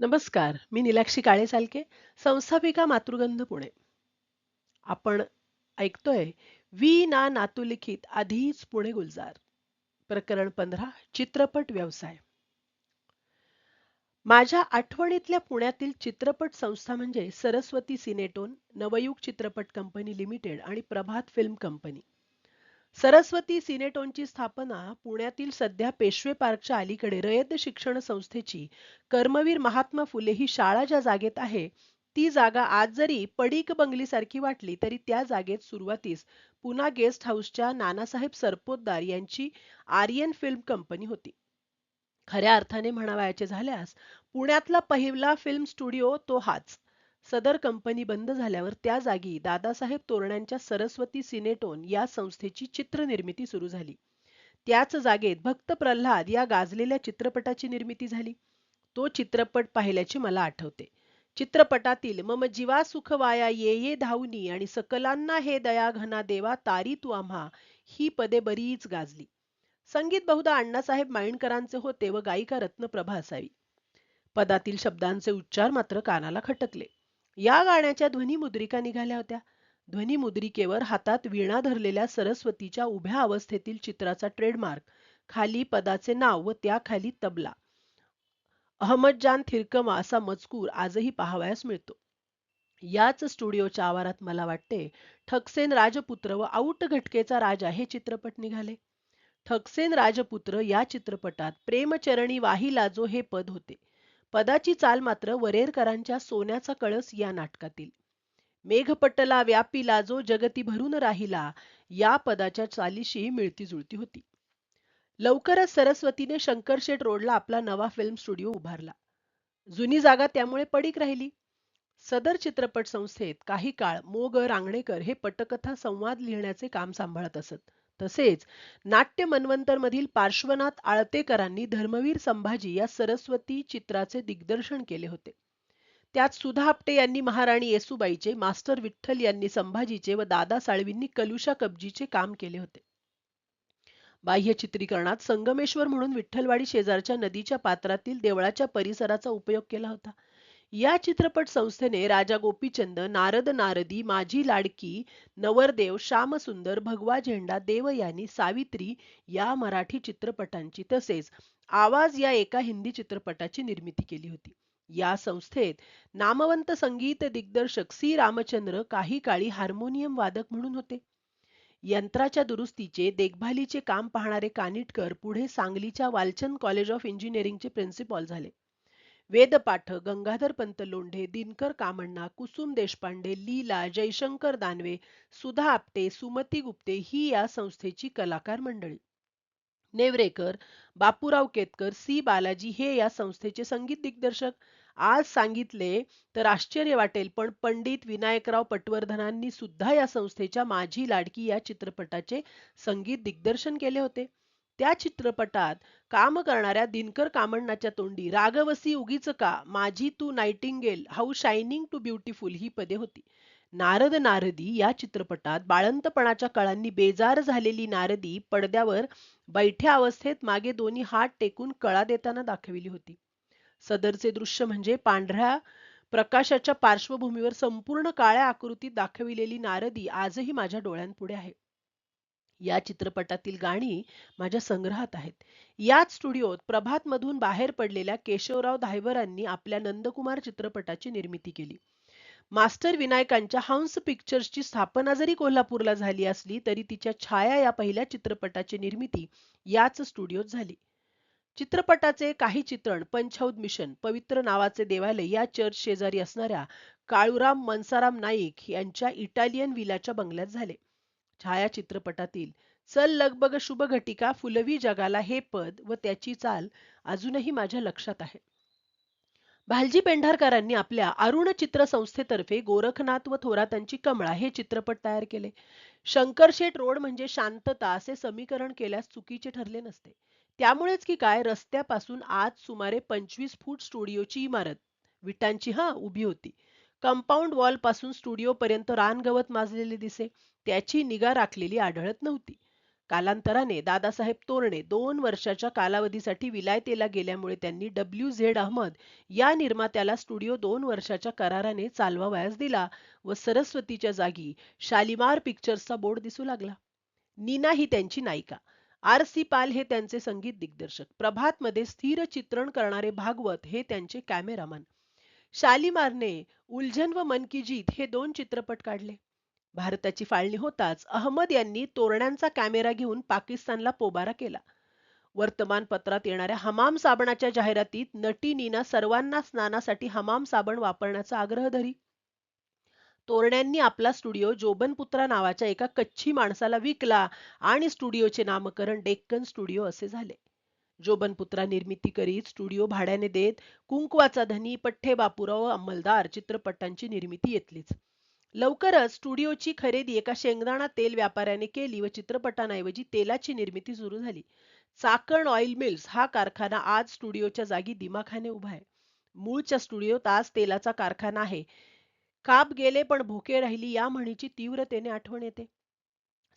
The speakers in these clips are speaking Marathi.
नमस्कार मी निलाक्षी काळे सालके संस्थापिका मातृगंध पुणे. आपण ऐकतोय वी ना नातुलिखित आधीच पुणे गुलजार. प्रकरण पंधरा चित्रपट व्यवसाय. माझ्या आठवणीतल्या पुण्यातील चित्रपट संस्था म्हणजे सरस्वती सिनेटोन नवयुग चित्रपट कंपनी लिमिटेड आणि प्रभात फिल्म कंपनी. सरस्वती सिनेटोनची स्थापना पुण्यातील सध्या पेशवे पार्कच्या अलीकडे रयत शिक्षण संस्थेची कर्मवीर महात्मा फुले ही शाळा ज्या जागेत आहे ती जागा आज जरी पडीक बंगलीसारखी वाटली तरी त्या जागेत सुरुवातीस पुन्हा गेस्ट हाऊसच्या नानासाहेब सरपोतदार यांची आर्यन फिल्म कंपनी होती. खऱ्या अर्थाने म्हणावयाचे झाल्यास पुण्यातला पहिला फिल्म स्टुडिओ तो हाच. सदर कंपनी बंद झाल्यावर त्या जागी दादासाहेब तोरण्यांच्या सरस्वती सिनेटोन या संस्थेची चित्रनिर्मिती सुरू झाली. त्याच जागेत भक्त प्रल्हाद या गाजलेल्या चित्रपटाची निर्मिती झाली. तो चित्रपट पाहिल्याची मला आठवते. चित्रपटातील मम जीवा सुख वाया ये ये धावनी आणि सकलांना हे दया घना देवा तारी तू आम्हा ही पदे बरीच गाजली. संगीत बहुधा अण्णासाहेब माइंडकरांचे होते व गायिका रत्नप्रभा असावी. पदातील शब्दांचे उच्चार मात्र कानाला खटकले. या गाण्याच्या ध्वनिमुद्रिका निघाल्या होत्या. ध्वनिमुद्रिकेवर हातात वीणा धरलेल्या सरस्वतीच्या उभ्या अवस्थेतील चित्राचा ट्रेडमार्क खाली पदाचे नाव व त्याखाली तबला. अहमदजान थिरकमा असा मजकूर आजही पाहावयास मिळतो. याच स्टुडिओच्या आवारात मला वाटते ठकसेन राजपुत्र व आऊट घटकेचा राजा हे चित्रपट निघाले. ठकसेन राजपुत्र या चित्रपटात प्रेमचरणी वाहिलाजो हे पद होते. पदाची चाल मात्र वरेरकरांच्या सोन्याचा कळस या नाटकातील. मेघपट्टला व्यापीला जो जगती भरून राहिला या पदाच्या चालीशी मिळती जुळती होती. लवकरच सरस्वतीने शंकरशेठ रोडला आपला नवा फिल्म स्टुडिओ उभारला. जुनी जागा त्यामुळे पडीक राहिली. सदर चित्रपट संस्थेत काही काळ मोग रांगणेकर हे पटकथा संवाद लिहिण्याचे काम सांभाळत असत. तसेच नाट्य मनवंतर मधील पार्श्वनाथ आळतेकरांनी धर्मवीर संभाजी या सरस्वती चित्राचे दिग्दर्शन केले होते. त्यात सुधा आपटे यांनी महाराणी येसुबाईचे मास्टर विठ्ठल यांनी संभाजीचे व दादा साळवींनी कलुषा कब्जीचे काम केले होते. बाह्य चित्रीकरणात संगमेश्वर म्हणून विठ्ठलवाडी शेजारच्या नदीच्या पात्रातील देवळाच्या परिसराचा उपयोग केला होता. या चित्रपट संस्थेने राजा गोपीचंद नारद नारदी माझी लाडकी नवरदेव श्यामसुंदर भगवा झेंडा देव यांनी सावित्री या मराठी चित्रपटांची तसेच आवाज या एका हिंदी चित्रपटाची निर्मिती केली होती. या संस्थेत नामवंत संगीत दिग्दर्शक सी. रामचंद्र काही काळी हार्मोनियम वादक म्हणून होते. यंत्राच्या दुरुस्तीचे देखभालीचे काम पाहणारे कानिटकर पुढे सांगलीच्या वालचंद कॉलेज ऑफ इंजिनिअरिंगचे प्रिन्सिपॉल झाले. वेदपाठ गंगाधर पंत लोंढे दिनकर कामण्णा कुसुम देशपांडे लीला जयशंकर दानवे सुधा आपटे सुमती गुप्ते ही या संस्थेची कलाकार मंडळी. नेवरेकर बापूराव केतकर सी बालाजी हे या संस्थेचे संगीत दिग्दर्शक. आज सांगितले तर आश्चर्य वाटेल पण पंडित विनायकराव पटवर्धनांनी सुद्धा या संस्थेच्या माझी लाडकी या चित्रपटाचे संगीत दिग्दर्शन केले होते. त्या चित्रपटात काम करणाऱ्या दिनकर कामण्णाच्या तोंडी रागवसी उगीच का? माझी तू nightingale how shining to beautiful ही पदे होती. नारद नारदी या चित्रपटात बाळंतपणाच्या कळांनी बेजार झालेली नारदी पडद्यावर बैठ्या अवस्थेत मागे दोन्ही हात टेकून कळा देताना दाखविली होती. सदरचे दृश्य म्हणजे पांढऱ्या प्रकाशाच्या पार्श्वभूमीवर संपूर्ण काळ्या आकृतीत दाखविलेली नारदी आजही माझ्या डोळ्यांपुढे आहे. या चित्रपटातील गाणी माझ्या संग्रहात आहेत. याच स्टुडिओत प्रभातमधून बाहेर पडलेल्या केशवराव धायवरांनी आपल्या नंदकुमार चित्रपटाची निर्मिती केली. मास्टर विनायकांच्या हंस पिक्चर्सची स्थापना जरी कोल्हापूरला झाली असली तरी तिच्या छाया या पहिल्या चित्रपटाची निर्मिती याच स्टुडिओत झाली. चित्रपटाचे काही चित्रण पंचौद मिशन पवित्र नावाचे देवालय या चर्च शेजारी असणाऱ्या काळूराम मनसाराम नाईक यांच्या इटालियन विलाच्या बंगल्यात झाले. छायाचित्रपटातील चल लगबग शुभ घटिका फुलवी जगाला हे पद व त्याची चाल अजूनही माझ्या लक्षात आहे. भालजी पेंढारकरांनी आपल्या अरुण चित्र संस्थेतर्फे गोरखनाथ व थोरातांची कमळा हे चित्रपट तयार केले. शंकरशेठ रोड म्हणजे शांतता असे समीकरण केल्यास चुकीचे ठरले नसते. त्यामुळेच की काय रस्त्यापासून आज सुमारे पंचवीस फूट स्टुडिओची इमारत. विटांची हा उभी होती. कंपाऊंड वॉलपासून स्टुडिओपर्यंत रानगवत माजलेले दिसे. त्याची निगा राखलेली आढळत नव्हती. कालांतराने दादासाहेब तोरणे दोन वर्षाच्या कालावधीसाठी विलायतेला गेल्यामुळे त्यांनी डब्ल्यू झेड अहमद या निर्मात्याला स्टुडिओ दोन वर्षाच्या कराराने चालवावयास दिला व सरस्वतीच्या जागी शालिमार पिक्चर्सचा बोर्ड दिसू लागला. नीना ही त्यांची नायिका. आर सी पाल हे त्यांचे संगीत दिग्दर्शक. प्रभातमध्ये स्थिर चित्रण करणारे भागवत हे त्यांचे कॅमेरामन. शालिमारने उलझन व मन की जीत हे दोन चित्रपट काढले. भारताची फाळणी होताच अहमद यांनी तोरण्यांचा कॅमेरा घेऊन पाकिस्तानला पोबारा केला. वर्तमानपत्रात येणाऱ्या हमाम साबणाच्या जाहिरातीत नटी नीना सर्वांना स्नानासाठी हमाम साबण वापरण्याचा आग्रह धरी. तोरण्यांनी आपला स्टुडिओ जोबनपुत्रा नावाच्या एका कच्छी माणसाला विकला आणि स्टुडिओचे नामकरण डेक्कन स्टुडिओ असे झाले. जोबनपुत्रा निर्मिती करीत स्टुडिओ भाड्याने देत कुंकवाचा धनी पठ्ठे बापूराव अंमलदार चित्रपटांची निर्मिती येतलीच लवकरच स्टुडिओची खरेदी एका शेंगदाणा तेल व्यापाऱ्याने केली व चित्रपटांऐवजी तेलाची निर्मिती सुरू झाली. चाकण ऑइल मिल्स हा कारखाना आज स्टुडिओच्या जागी दिमाखाने उभा आहे. मूळच्या स्टुडिओत आज तेलाचा कारखाना आहे. काप गेले पण भोके राहिली या म्हणीची तीव्रतेने आठवण येते.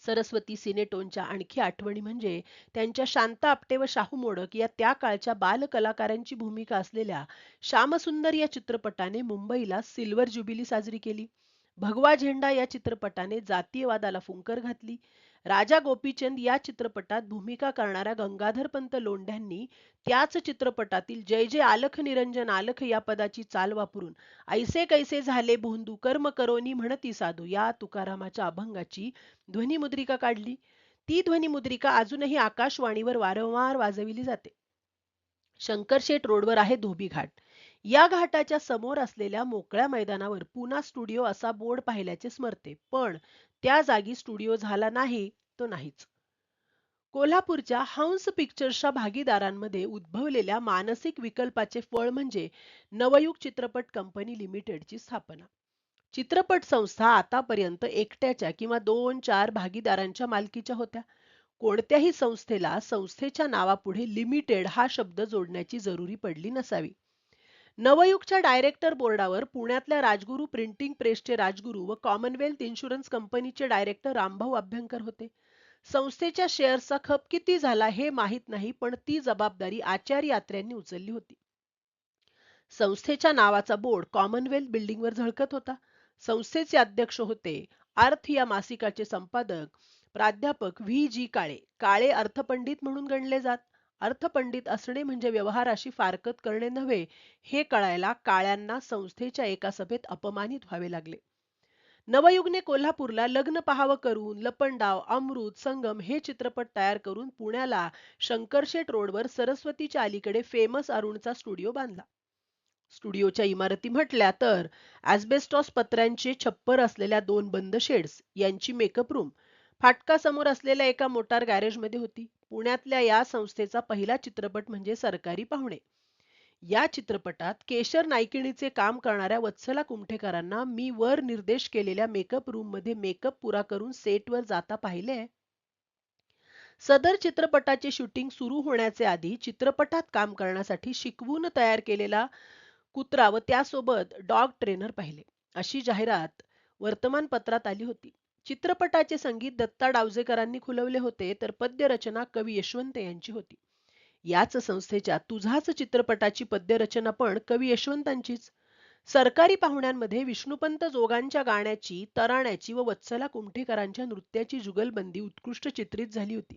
सरस्वती सिनेटोनच्या आणखी आठवणी म्हणजे त्यांच्या शांत आपटे व शाहू मोडक या त्या काळच्या बालकलाकारांची भूमिका असलेल्या श्यामसुंदर या चित्रपटाने मुंबईला सिल्वर ज्युबिली साजरी केली. भगवा झेंडा या चित्रपटाने जातीयवादाला फुंकर घातली. राजा गोपीचंद या चित्रपटात भूमिका करणाऱ्या गंगाधरपंत लोंढ्यांनी त्याच चित्रपटातील जय जय आलख निरंजन आलख या पदाची चाल वापरून ऐसे कैसे झाले भोंदू कर्म करोनी म्हणती साधू या तुकारामाच्या अभंगाची ध्वनिमुद्रिका काढली. ती ध्वनिमुद्रिका अजूनही आकाशवाणीवर वारंवार वाजविली जाते. शंकरशेठ रोडवर आहे धोबी घाट या घाटाच्या समोर असलेल्या मोकळ्या मैदानावर पुना स्टुडिओ असा बोर्ड पाहिल्याचे स्मरते पण त्या जागी स्टुडिओ झाला नाही तो नाहीच. कोल्हापूरच्या हंस पिक्चर्सच्या भागीदारांमध्ये उद्भवलेल्या मानसिक विकल्पाचे फळ म्हणजे नवयुग चित्रपट कंपनी लिमिटेडची स्थापना. चित्रपट संस्था आतापर्यंत एकट्याच्या किंवा दोन चार भागीदारांच्या मालकीच्या होत्या. कोणत्याही संस्थेला संस्थेच्या नावापुढे लिमिटेड हा शब्द जोडण्याची जरुरी पडली नसावी. नवयुगच्या डायरेक्टर बोर्डावर पुण्यातल्या राजगुरू प्रिंटिंग प्रेसचे राजगुरू व Commonwealth insurance company director Rambhau Abhyankar होते. संस्थेच्या शेअर्सचा खप किती झाला हे माहीत नाही पण ती जबाबदारी आचार्य यात्र्यांनी उचलली होती. संस्थेच्या नावाचा बोर्ड कॉमनवेल्थ बिल्डिंगवर झळकत होता. संस्थेचे अध्यक्ष होते अर्थ या मासिकाचे संपादक प्राध्यापक व्ही. जी. काळे. काळे अर्थपंडित म्हणून गणले जात. अर्थपंडित असणे म्हणजे व्यवहाराशी फारकत करणे नव्हे हे कळायला काळ्यांना संस्थेच्या एका सभेत अपमानित व्हावे लागले. नवयुगने कोल्हापूरला लग्न पहावं करून लपंडाव अमृत संगम हे चित्रपट तयार करून पुण्याला शंकरशेट रोडवर सरस्वतीच्या अलीकडे फेमस अरुणचा स्टुडिओ बांधला. स्टुडिओच्या इमारती म्हटल्या तर ऍस्बेस्टॉस पत्र्यांचे छप्पर असलेल्या दोन बंद शेड्स यांची मेकअप रूम फाटका समोर असलेल्या एका मोटार गॅरेजमध्ये होती. पुण्यातल्या या संस्थेचा पहिला चित्रपट म्हणजे सरकारी पाहुणे. या चित्रपटात केशर नायकिणीचे काम करणाऱ्या वत्सला कुमठेकरांना मी वर निर्देश केलेल्या मेकअप रूममध्ये मेकअप पुरा करून सेटवर जाता पाहिले. सदर चित्रपटाचे शूटिंग सुरू होण्याचे आधी चित्रपटात काम करण्यासाठी शिकवून तयार केलेला कुत्रा व त्यासोबत डॉग ट्रेनर पाहिले. अशी जाहिरात वर्तमानपत्रात आली होती. चित्रपटाचे संगीत दत्ता डावजेकरांनी खुलवले होते तर पद्यरचना कवी यशवंत यांची होती. याच संस्थेच्या तुझाच चित्रपटाची पद्यरचना पण कवी यशवंतांचीच. सरकारी पाहुण्यांमध्ये विष्णुपंत जोगांच्या गाण्याची तराण्याची व वत्सला कुमठेकरांच्या नृत्याची जुगलबंदी उत्कृष्ट चित्रित झाली होती.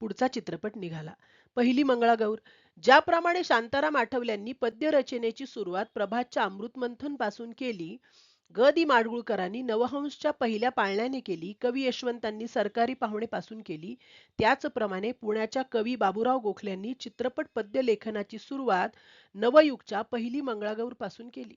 पुढचा चित्रपट निघाला. पहिली मंगळागौर. ज्याप्रमाणे शांताराम आठवल्यांनी पद्यरचनेची सुरुवात प्रभातच्या अमृतमंथनपासून केली ग. दि. माडगुळकरांनी नवहंसच्या पहिल्या पाळण्याने केली कवी यशवंतांनी सरकारी पाहुणेपासून केली. त्याचप्रमाणे पुण्याच्या कवी बाबूराव गोखल्यांनी चित्रपट पद्य लेखनाची सुरुवात नवयुगच्या पहिली मंगळागौरपासून केली.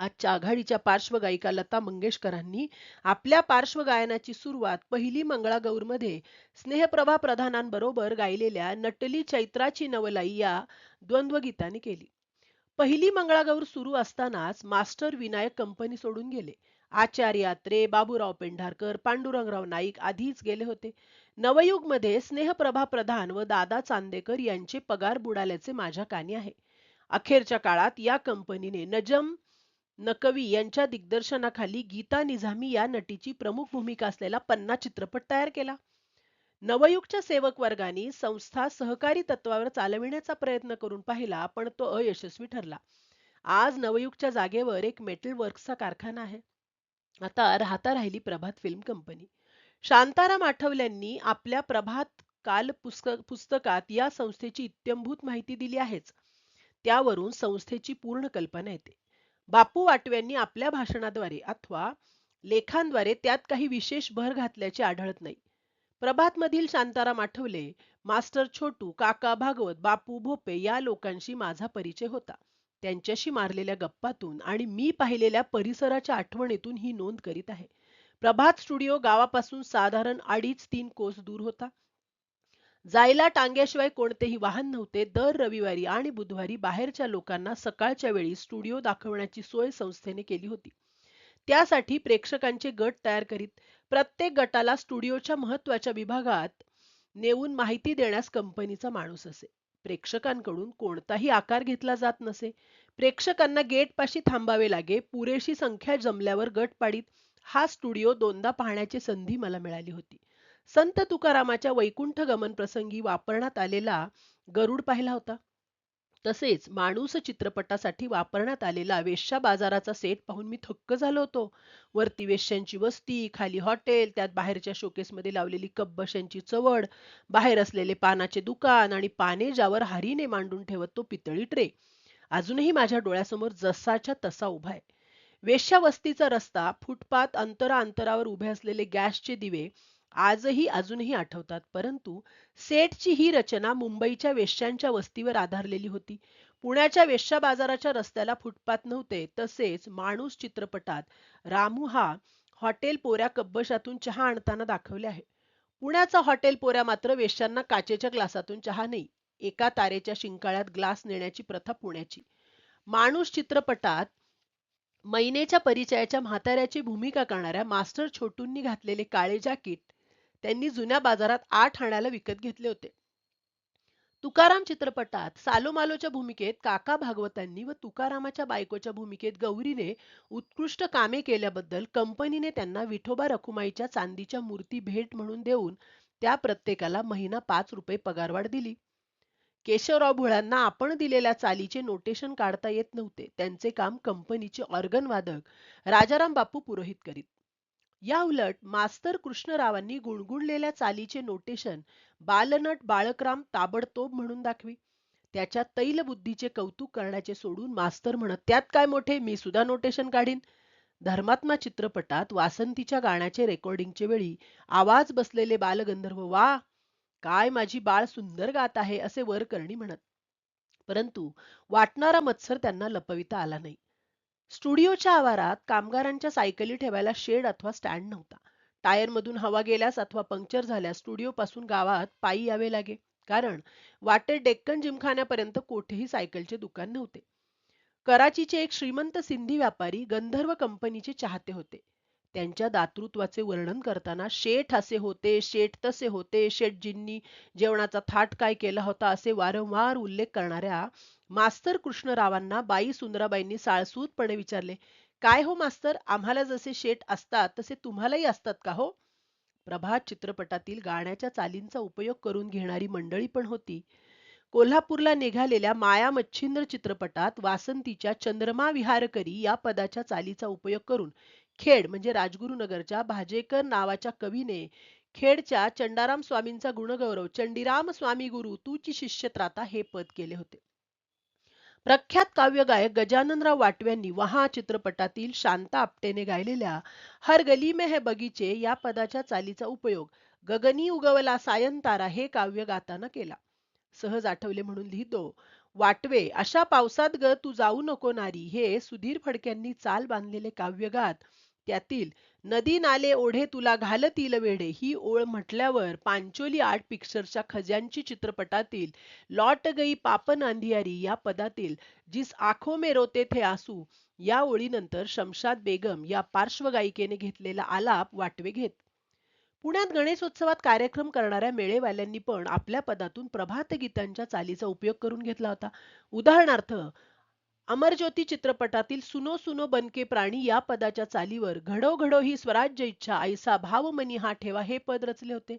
आजच्या आघाडीच्या पार्श्वगायिका लता मंगेशकरांनी आपल्या पार्श्वगायनाची सुरुवात पहिली मंगळागौरमध्ये स्नेहप्रभा प्रधानांबरोबर गायलेल्या नटली चैत्राची नवलाई या द्वंद्वगीताने केली. पहिली मंगळागौर सुरू असतानाच मास्टर विनायक कंपनी सोडून गेले. आचार्य यात्रे बाबूराव पेंढारकर पांडुरंगराव नाईक आधीच गेले होते. नवयुगमध्ये स्नेहप्रभा प्रधान व दादा चांदेकर यांचे पगार बुडाल्याचे माझ्या कानी आहे. अखेरच्या काळात या कंपनीने नजम नकवी यांच्या दिग्दर्शनाखाली गीता निझामी या नटीची प्रमुख भूमिका असलेला पन्ना चित्रपट तयार केला. नवयुगच्या सेवक वर्गाने संस्था सहकारी तत्वावर चालविण्याचा प्रयत्न करून पाहिला पण तो अयशस्वी ठरला. आज नवयुगच्या जागेवर एक मेटल वर्क्सचा कारखाना आहे. आता राहता राहिली प्रभात फिल्म कंपनी. शांताराम आठवल्यांनी आपल्या प्रभात काल पुस्तक पुस्तकात या संस्थेची इत्यंभूत माहिती दिली आहेच. त्यावरून संस्थेची पूर्ण कल्पना येते. बापू वाटव्यांनी आपल्या भाषणाद्वारे अथवा लेखांद्वारे त्यात काही विशेष भर घातल्याचे आढळत नाही. प्रभातमधील शांताराम आठवले मास्टर छोटू काका भागवत बापू भोपे या लोकांशी माझा परिचय होता. त्यांच्याशी मारलेल्या गप्पातून आणि मी पाहिलेल्या परिसराच्या आठवणीतून ही नोंद करीत आहे. प्रभात स्टुडिओ गावापासून साधारण अडीच तीन कोस दूर होता. जायला टांग्याशिवाय कोणतेही वाहन नव्हते. दर रविवारी आणि बुधवारी बाहेरच्या लोकांना सकाळच्या वेळी स्टुडिओ दाखवण्याची सोय संस्थेने केली होती. त्यासाठी प्रेक्षकांचे गट तयार करीत प्रत्येक गटाला स्टुडिओच्या महत्त्वाच्या विभागात नेऊन माहिती देण्यास कंपनीचा माणूस असे. प्रेक्षकांकडून कोणताही आकार घेतला जात नसे. प्रेक्षकांना गेट पाशी थांबावे लागे पुरेशी संख्या जमल्यावर गट पाडीत हा स्टुडिओ दोनदा पाहण्याची संधी मला मिळाली होती. संत तुकारामाच्या वैकुंठ गमन प्रसंगी वापरण्यात आलेला गरुड पाहिला होता. तसेच माणूस चित्रपटासाठी वापरण्यात आलेला वेश्या बाजाराचा सेट पाहून मी थक्क झालो होतो. वरती वेश्यांची वस्ती खाली हॉटेल त्यात बाहेरच्या शोकेसमध्ये लावलेली कब्बशांची चवड बाहेर असलेले पानाचे दुकान आणि पाने ज्यावर हरीने मांडून ठेवत तो पितळी ट्रे. अजूनही माझ्या डोळ्यासमोर जसाच्या तसा उभा आहे. वेश्या वस्तीचा रस्ता फुटपाथ अंतरा अंतरावर उभे असलेले गॅसचे दिवे आजही अजूनही आठवतात. परंतु सेटची ही रचना मुंबईच्या वेश्यांच्या वस्तीवर आधारलेली होती. पुण्याच्या वेश्या बाजाराच्या रस्त्याला फुटपाथ नव्हते तसेच माणूस चित्रपटात रामू हा हॉटेल पोऱ्या कब्बशातून चहा आणताना दाखवले आहे. पुण्याचा हॉटेल पोऱ्या मात्र वेश्यांना काचेच्या ग्लासातून चहा नाही एका तारेच्या शिंकाळ्यात ग्लास नेण्याची प्रथा पुण्याची. माणूस चित्रपटात मैनेच्या परिचयाच्या म्हाताऱ्याची भूमिका करणाऱ्या मास्टर छोटूंनी घातलेले काळे जाकीट त्यांनी जुन्या बाजारात आठ आणायला विकत घेतले होते. तुकाराम चित्रपटात सालोमालोच्या भूमिकेत काका भागवतांनी व तुकारामाच्या बायकोच्या भूमिकेत गौरीने उत्कृष्ट कामे केल्याबद्दल कंपनीने त्यांना विठोबा रखुमाईच्या चांदीच्या मूर्ती भेट म्हणून देऊन त्या प्रत्येकाला महिना पाच रुपये पगारवाढ दिली. केशवराव भुळांना आपण दिलेल्या चालीचे नोटेशन काढता येत नव्हते. त्यांचे काम कंपनीचे ऑर्गन वादक राजाराम बापू पुरोहित करीत. या उलट मास्तर कृष्णरावांनी गुणगुणलेल्या चालीचे नोटेशन बालनट बाळकराम ताबडतोब म्हणून दाखवी. त्याच्या तैलबुद्धीचे कौतुक करण्याचे सोडून मास्तर म्हणत त्यात काय मोठे? मी सुद्धा नोटेशन काढीन. धर्मात्मा चित्रपटात वासंतीच्या गाण्याचे रेकॉर्डिंगचे वेळी आवाज बसलेले बालगंधर्व वा काय माझी बाळ सुंदर गात आहे असे वरकर्णी म्हणत. परंतु वाटणारा मत्सर त्यांना लपविता आला नाही. स्टुडिओच्या आवारात कामगारांच्या सायकली ठेवायला शेड अथवा स्टँड नव्हता. टायरमधून हवा गेल्यास अथवा पंक्चर झाल्यास स्टुडिओपासून गावात पायी यावे लागे. कारण वाटेत डेक्कन जिमखान्यापर्यंत कोठेही सायकलचे दुकान नव्हते. कराचीचे एक श्रीमंत सिंधी व्यापारी गंधर्व कंपनीचे चाहते होते. त्यांच्या दातृत्वाचे वर्णन करताना शेठ असे होते शेठ तसे होते शेठजींनी जेवणाचा थाट काय केला होता असे वारंवार उल्लेख करणाऱ्या मास्तर कृष्णरावांना बाई सुंदराबाईंनी साळसूतपणे विचारले काय हो मास्तर? आम्हाला जसे शेठ असतात तसे तुम्हालाही असतात का हो? प्रभात चित्रपटातील गाण्याच्या चालींचा उपयोग करून घेणारी मंडळी पण होती. कोल्हापूरला निघालेल्या माया मच्छिंद्र चित्रपटात वासंतीच्या चंद्रमा विहारकरी या पदाच्या चालीचा उपयोग करून खेड म्हणजे राजगुरुनगरच्या भाजेकर नावाच्या कवीने खेडच्या चंडाराम स्वामींचा गुणगौरव चंडीराम स्वामी गुरु तूची शिष्यत्राता हे पद केले होते. प्रख्यात काव्यगायक गजाननराव वाटव्यांनी वहा चित्रपटातील शांता आपटेने गायलेल्या हर गली में है बगीचे या पदाच्या चालीचा उपयोग गगनी उगवला सायंतारा हे काव्य गाताना केला. सहज आठवले म्हणून लिहितो वाटवे अशा पावसात ग तू जाऊ नको नारी हे सुधीर फडक्यांनी चाल बांधलेले काव्यगात त्यातील नदी नाले ओढे तुला घालतील वेढे. ही ओळ म्हटल्यावर पांचोली आर्ट पिक्चरच्या खजांची चित्रपटातील लॉट गई पापन अंधियारी या पदातील जिस आखो मे रोते थे आसू या ओळीनंतर शमशाद बेगम या पार्श्वगायिकेने घेतलेला आलाप वाटवे घेत. पुण्यात गणेशोत्सवात कार्यक्रम करणाऱ्या मेळेवाल्यांनी पण आपल्या पदातून प्रभात गीतांच्या चालीचा उपयोग करून घेतला होता. उदाहरणार्थ अमरज्योती चित्रपटातील सुनो सुनो बनके प्राणी या पदाच्या चालीवर घडो घडो ही स्वराज्य इच्छा आईसा भावमनी हा ठेवा हे पद रचले होते.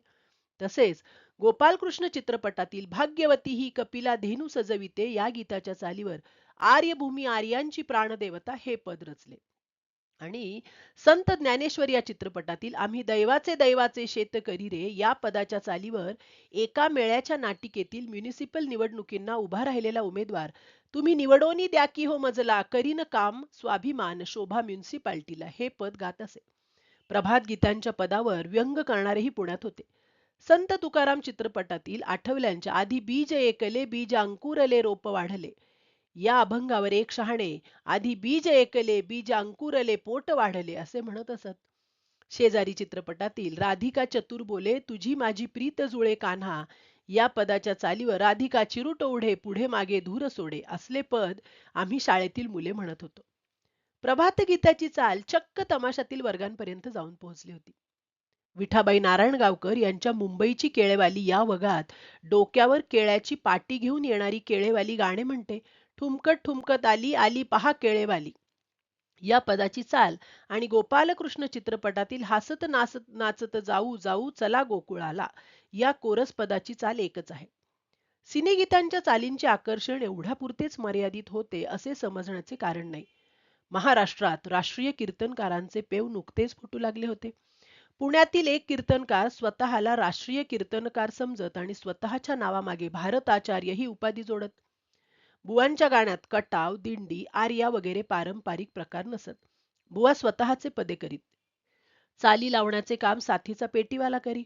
तसेच गोपालकृष्ण चित्रपटातील भाग्यवती ही कपिला धेनू सजविते या गीताच्या चालीवर आर्यभूमी आर्यांची प्राणदेवता हे पद रचले. आणि संत ज्ञानेश्वर या चित्रपटातील आम्ही दैवाचे दैवाचे शेत करी रे या पदाच्या चालीवर एका मेळ्याच्या नाटिकेतील म्युनिसिपल निवडणुकींना उभा राहिलेला उमेदवार तुम्ही निवडोनी द्या की हो मजला करीन काम स्वाभिमान शोभा म्युन्सिपाल्टीला. हे पद गात असे. प्रभात गीतांच्या पदावर व्यंग करणारेही पुण्यात होते. संत तुकाराम चित्रपटातील आठवल्यांच्या आधी बीज एकले बीज अंकुरले रोप वाढले. या अभंगावर एक शहाणे आधी बीज एकले बीज अंकुरले पोट वाढले असे म्हणत असत. शेजारी चित्रपटातील राधिका चतुर बोले तुझी माझी प्रीत जुळे कान्हा या पदाच्या चालीवर राधिका चिरुट ओढे पुढे मागे धूर सोडे असले पद आम्ही शाळेतील मुले म्हणत होतो. प्रभात गीताची चाल चक्क तमाशातील वर्गांपर्यंत जाऊन पोहोचली होती. विठाबाई नारायणगावकर यांच्या मुंबईची केळेवाली या वगात डोक्यावर केळ्याची पाटी घेऊन येणारी केळेवाली गाणे म्हणते ठुमकत ठुमकत आली आली पहा केळेवाली. या पदाची चाल. आणि गोपालकृष्ण चित्रपटातील हासत नाचत नाचत जाऊ जाऊ चला गोकुळाला या कोरस पदाची चाल एकच आहे. सिनेगीतांच्या चालींचे आकर्षण एवढ्या पुरतेच मर्यादित होते असे समजण्याचे कारण नाही. महाराष्ट्रात राष्ट्रीय कीर्तनकारांचे पेव नुकतेच फुटू लागले होते. पुण्यातील एक कीर्तनकार स्वतःला राष्ट्रीय कीर्तनकार समजत आणि स्वतःच्या नावामागे भारताचार्य ही उपाधी जोडत. बुवांच्या गाण्यात कटाव दिंडी आर्या वगैरे पारंपरिक प्रकार नसत. बुवा स्वतःचे पदे करीत. चाली लावण्याचे काम साथीचा पेटीवाला करी.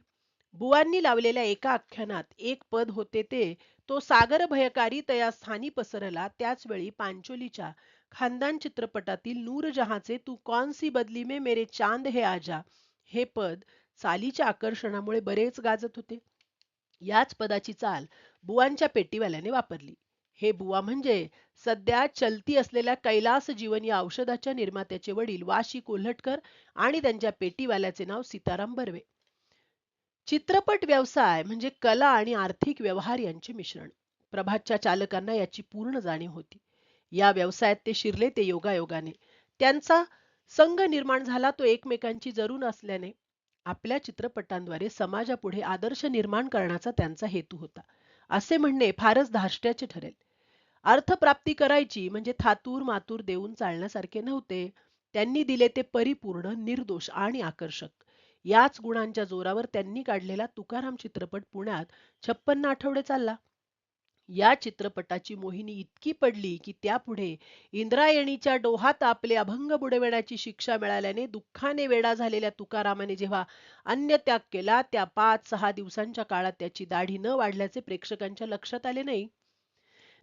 बुवांनी लावलेल्या एका आख्यानात एक पद होते ते तो सागर भयकारी तया स्थानी पसरला त्याच वेळी पांचोलीच्या खानदान चित्रपटातील नूरजहाचे तू कौन सी बदली में मेरे चांद हे आजा? हे पद चालीच्या आकर्षणामुळे बरेच गाजत होते. याच पदाची चाल बुवांच्या पेटीवाल्याने वापरली. हे बुवा म्हणजे सध्या चलती असलेल्या कैलास जीवन या औषधाच्या निर्मात्याचे वडील वाशी कोल्हटकर आणि त्यांच्या पेटीवाल्याचे नाव सीताराम बर्वे. चित्रपट व्यवसाय म्हणजे कला आणि आर्थिक व्यवहार यांचे मिश्रण. प्रभातच्या चालकांना याची पूर्ण जाणीव होती. या व्यवसायात ते शिरले ते योगायोगाने. त्यांचा संघ निर्माण झाला तो एकमेकांची जरूर असल्याने. आपल्या चित्रपटांद्वारे समाजापुढे आदर्श निर्माण करण्याचा त्यांचा हेतू होता. असे म्हणणे फारच धाष्ट्याचे ठरेल. अर्थप्राप्ती करायची म्हणजे थातूर मातूर देऊन चालण्यासारखे नव्हते. त्यांनी दिले ते परिपूर्ण निर्दोष आणि आकर्षक. याच गुणांच्या जोरावर त्यांनी काढलेला तुकाराम चित्रपट पुण्यात छप्पन्न आठवडे चालला. या चित्रपटाची मोहिनी इतकी पडली की त्यापुढे इंद्रायणीच्या डोहात आपले अभंग बुडविण्याची शिक्षा मिळाल्याने दुःखाने वेडा झालेल्या तुकारामाने जेव्हा अन्य त्याग केला त्या पाच सहा दिवसांच्या काळात त्याची दाढी न वाढल्याचे प्रेक्षकांच्या लक्षात आले नाही.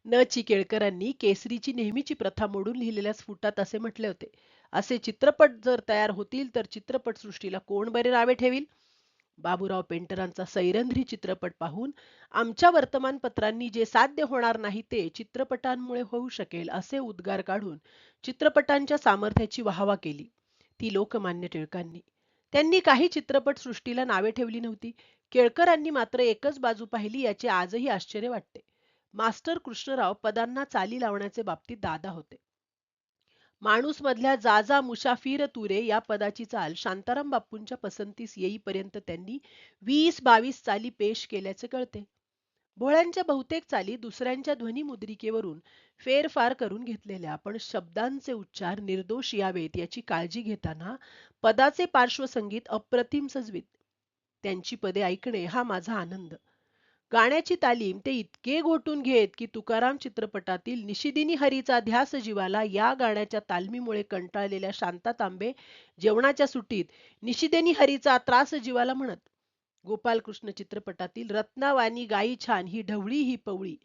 न चिकेळकरांनी केसरीची नेहमीची प्रथा मोडून लिहिलेल्या स्फुटात असे म्हटले होते. असे चित्रपट जर तयार होतील तर चित्रपट सृष्टीला कोण बरे नावे ठेवील? बाबूराव पेंटरांचा सैरंध्री चित्रपट पाहून आमच्या वर्तमानपत्रांनी जे साध्य होणार नाही ते चित्रपटांमुळे होऊ शकेल असे उद्गार काढून चित्रपटांच्या सामर्थ्याची वाहवा केली. ती लोकमान्य टिळकांनी. त्यांनी काही चित्रपट सृष्टीला नावे ठेवली नव्हती. केळकरांनी मात्र एकच बाजू पाहिली याचे आजही आश्चर्य वाटते. मास्टर कृष्णराव पदांना चाली लावण्याचे बाबतीत दादा होते. माणूस मधल्या जाजा मुशाफिर तुरे या पदाची चाल शांताराम बापूंच्या पसंतीस येईपर्यंत त्यांनी वीस बावीस चाली पेश केल्याचे कळते. भोळ्यांच्या बहुतेक चाली दुसऱ्यांच्या ध्वनिमुद्रिकेवरून फेरफार करून घेतलेल्या पण शब्दांचे उच्चार निर्दोष यावेत याची काळजी घेताना पदाचे पार्श्वसंगीत अप्रतिम सजवीत. त्यांची पदे ऐकणे हा माझा आनंद. गाण्याची तालीम ते इतके गोटून घेत की तुकाराम चित्रपटातील निशिदिनी हरीचा ध्यास जीवाला या गाण्याच्या तालमीमुळे कंटाळलेल्या शांता तांबे जेवणाच्या सुटीत निशिदिनी हरीचा त्रास जीवाला म्हणत गोपालकृष्ण चित्रपटातील रत्नावानी गाई छान ही ढवळी ही पवळी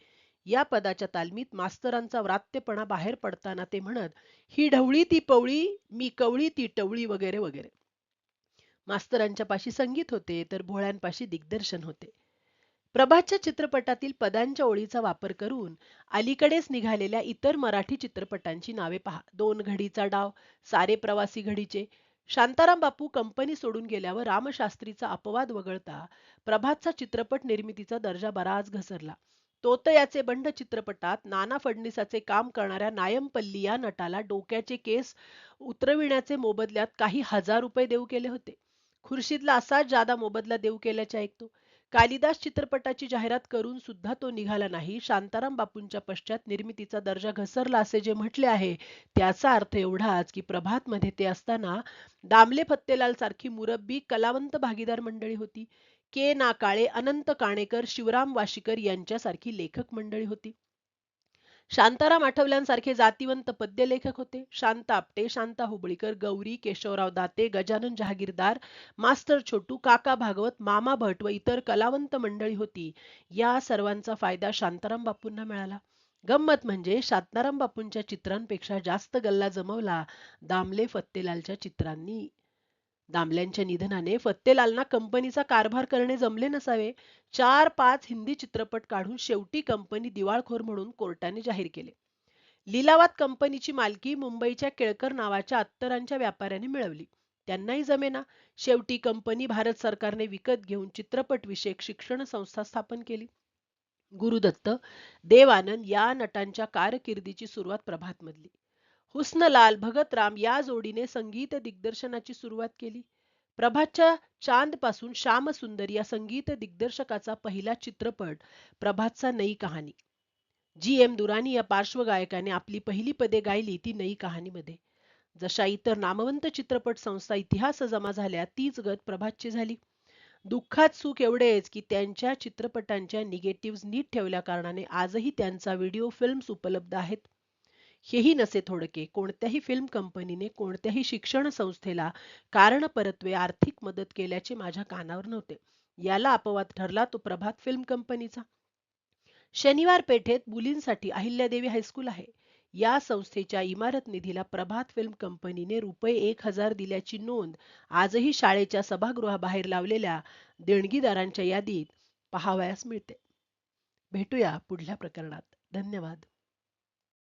या पदाच्या तालमीत मास्तरांचा व्रात्यपणा बाहेर पडताना ते म्हणत ही ढवळी ती पवळी मी कवळी ती टवळी वगैरे वगैरे मास्तरांच्या पाशी संगीत होते तर भोळ्यांपाशी दिग्दर्शन होते. प्रभातच्या चित्रपटातील पदांच्या ओळीचा वापर करून अलीकडेच निघालेल्या इतर मराठी चित्रपटांची नावे पहा. दोन घडीचा डाव सारे प्रवासी घडीचे. शांताराम बापू कंपनी सोडून गेल्यावर रामशास्त्रीचा अपवाद वगळता प्रभातचा चित्रपट निर्मितीचा दर्जा बराच घसरला. तोतयाचे बंड चित्रपटात नाना फडणीसाचे काम करणाऱ्या नायमपल्ली या नटाला डोक्याचे केस उतरविण्याचे मोबदल्यात काही हजार रुपये देऊ केले होते. खुर्शीदला असाच जादा मोबदला देऊ केल्याचे ऐकतो कालिदास चित्रपटाची जाहिरात करून सुद्धा तो निघाला नाही. शांताराम बापूंच्या पश्चात निर्मितीचा दर्जा घसरला असे जे म्हटले आहे त्याचा अर्थ एवढाच की प्रभात मध्ये ते असताना दामले फत्तेलाल सारखी मुरब्बी कलावंत भागीदार मंडळी होती. के. ना काळे अनंत काणेकर शिवराम वाशीकर यांच्यासारखी लेखक मंडळी होती. शांताराम आठवल्यांसारखे जातिवंत पद्यलेखक होते. शांत आपटे शांता हुबळीकर गौरी केशवराव दाते गजानन जहागीरदार मास्टर छोटू काका भागवत मामा भट व इतर कलावंत मंडळी होती. या सर्वांचा फायदा शांताराम बापूंना मिळाला. गंमत म्हणजे शांताराम बापूंच्या चित्रांपेक्षा जास्त गल्ला जमवला. दामले फत्तेलालच्या चित्रांनी दामल्यांच्या निधनाने फत्तेलालना कंपनीचा कारभार करणे जमले नसावे. चार पाच हिंदी चित्रपट काढून शेवटी कंपनी दिवाळखोर म्हणून कोर्टाने जाहीर केले. लिलावात कंपनीची मालकी मुंबईच्या केळकर नावाच्या अत्तरांच्या व्यापाऱ्याने मिळवली. त्यांनाही जमेना. शेवटी कंपनी भारत सरकारने विकत घेऊन चित्रपट विषयक शिक्षण संस्था स्थापन केली. गुरुदत्त देवानंद या नटांच्या कारकिर्दीची सुरुवात प्रभात मधली हुस्नलाल भगतराम या जोडीने संगीत दिग्दर्शनाची सुरुवात केली. प्रभातच्या चांदपासून श्याम सुंदर या संगीत दिग्दर्शकाचा पहिला चित्रपट प्रभातचा नई कहाणी. जी एम दुरानी या पार्श्वगायकाने आपली पहिली पदे गायली ती नई कहाणीमध्ये. जशा इतर नामवंत चित्रपट संस्था इतिहास जमा झाल्या तीच गत प्रभातची झाली. दुःखात सुख एवढेच की त्यांच्या चित्रपटांच्या निगेटिव्ह नीट ठेवल्या कारणाने आजही त्यांचा व्हिडिओ फिल्म्स उपलब्ध आहेत. हेही नसे थोडके. कोणत्याही फिल्म कंपनीने कोणत्याही शिक्षण संस्थेला कारण परत्वे आर्थिक मदत केल्याचे माझ्या कानावर नव्हते. याला अपवाद ठरला तो प्रभात फिल्म कंपनीचा शनिवार पेठेत मुलींसाठी अहिल्यादेवी हायस्कूल आहे. या संस्थेच्या इमारत निधीला प्रभात फिल्म कंपनीने रुपये एक हजार दिल्याची नोंद आजही शाळेच्या सभागृहाबाहेर लावलेल्या देणगीदारांच्या यादीत पहावयास मिळते. भेटूया पुढल्या प्रकरणात. धन्यवाद.